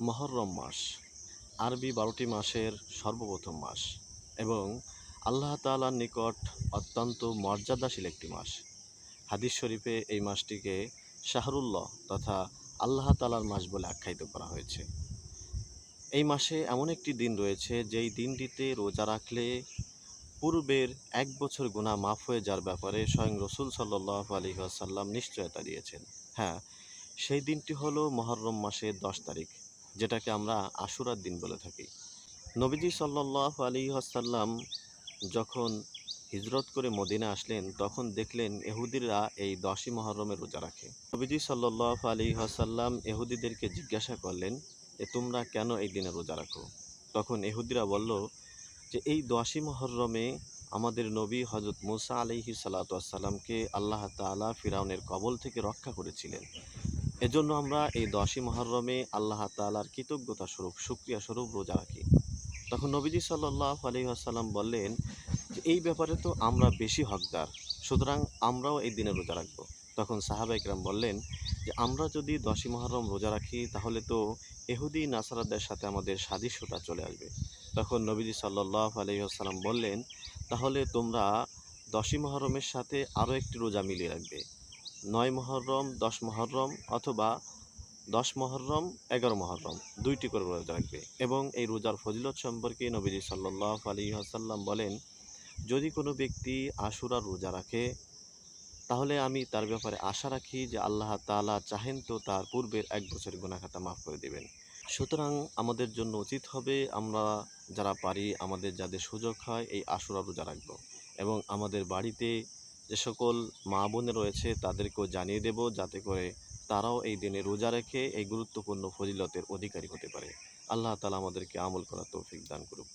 মহরম মাস, আরবি বারোটি মাসের সর্বপ্রথম মাস এবং আল্লাহ তাআলার নিকট অত্যন্ত মর্যাদাশীল একটি মাস। হাদিস শরীফে এই মাসটিকে শাহরুল্লাহ তথা আল্লাহ তাআলার মাস বলে আখ্যায়িত করা হয়েছে। এই মাসে এমন একটি দিন রয়েছে যেই দিনটিতে রোজা রাখলে পূর্বের এক বছর গুণা মাফ হয়ে যাওয়ার ব্যাপারে স্বয়ং রসুল সাল্লাহ আলী আসাল্লাম নিশ্চয়তা দিয়েছেন। হ্যাঁ সেই দিনটি হলো মহরম মাসের দশ তারিখ। যেটাকে আমরা আশুরার দিন বলে থাকি। নবীজি সাল্লাহ আলী আসাল্লাম যখন হিজরত করে মদিনা আসলেন, তখন দেখলেন এহুদিরা এই দশই মহরমে রোজা রাখে। নবীজি সাল্লাহ আলী আসাল্লাম এহুদিদেরকে জিজ্ঞাসা করলেন যে তোমরা কেন এই দিনে রোজা রাখো? তখন এহুদিরা বলল, যে এই দশই মহরমে আমাদের নবী হজরত মুসা আলিহি সাল্লাতামকে আল্লাহ তাআলা ফিরাউনের কবল থেকে রক্ষা করেছিলেন। এজন্য আমরা এই দশই মহরমে আল্লাহ তাআলার কৃতজ্ঞতা স্বরূপ সুক্রিয়া স্বরূপ রোজা রাখি। তখন নবীজি সাল্লাহ আলহি আসাল্লাম বললেন যে, এই ব্যাপারে তো আমরা বেশি হকদার, সুতরাং আমরাও এই দিনে রোজা রাখব। তখন সাহাবা ইকরাম বললেন যে, আমরা যদি দশই মহরম রোজা রাখি, তাহলে তো এহুদি নাসারাদের সাথে আমাদের সাদৃশ্যতা চলে আসবে। তখন নবীজি সাল্লাহ আলহিহাসাল্লাম বললেন, তাহলে তোমরা দশই মহরমের সাথে আরও একটি রোজা মিলিয়ে রাখবে। নয় মহরম, দশ মহরম অথবা দশ মহরম, এগারো মহরম। দুইটি করে রোজা রাখবে এবং এই রোজার ফজিলত সম্পর্কে নবীজি সাল্লাহ আলী আসাল্লাম বলেন, যদি কোনো ব্যক্তি আশুরার রোজা রাখে, তাহলে আমি তার ব্যাপারে আশা রাখি যে আল্লাহ তাআলা চাহেন তো তার পূর্বের এক বছরের গুণাখাতা মাফ করে দেবেন। সুতরাং আমাদের জন্য উচিত হবে আমরা যারা পারি আমাদের যাদের সুযোগ হয় এই আশুরা রোজা রাখব এবং আমাদের বাড়িতে যে সকল মা বোন রয়েছে, তাদেরকেও জানিয়ে দেব যাতে করে তারাও এই দিনে রোজা রেখে এই গুরুত্বপূর্ণ ফজিলতের অধিকারী হতে পারে। আল্লাহ তালা আমাদেরকে আমল করার তৌফিক দান করুক।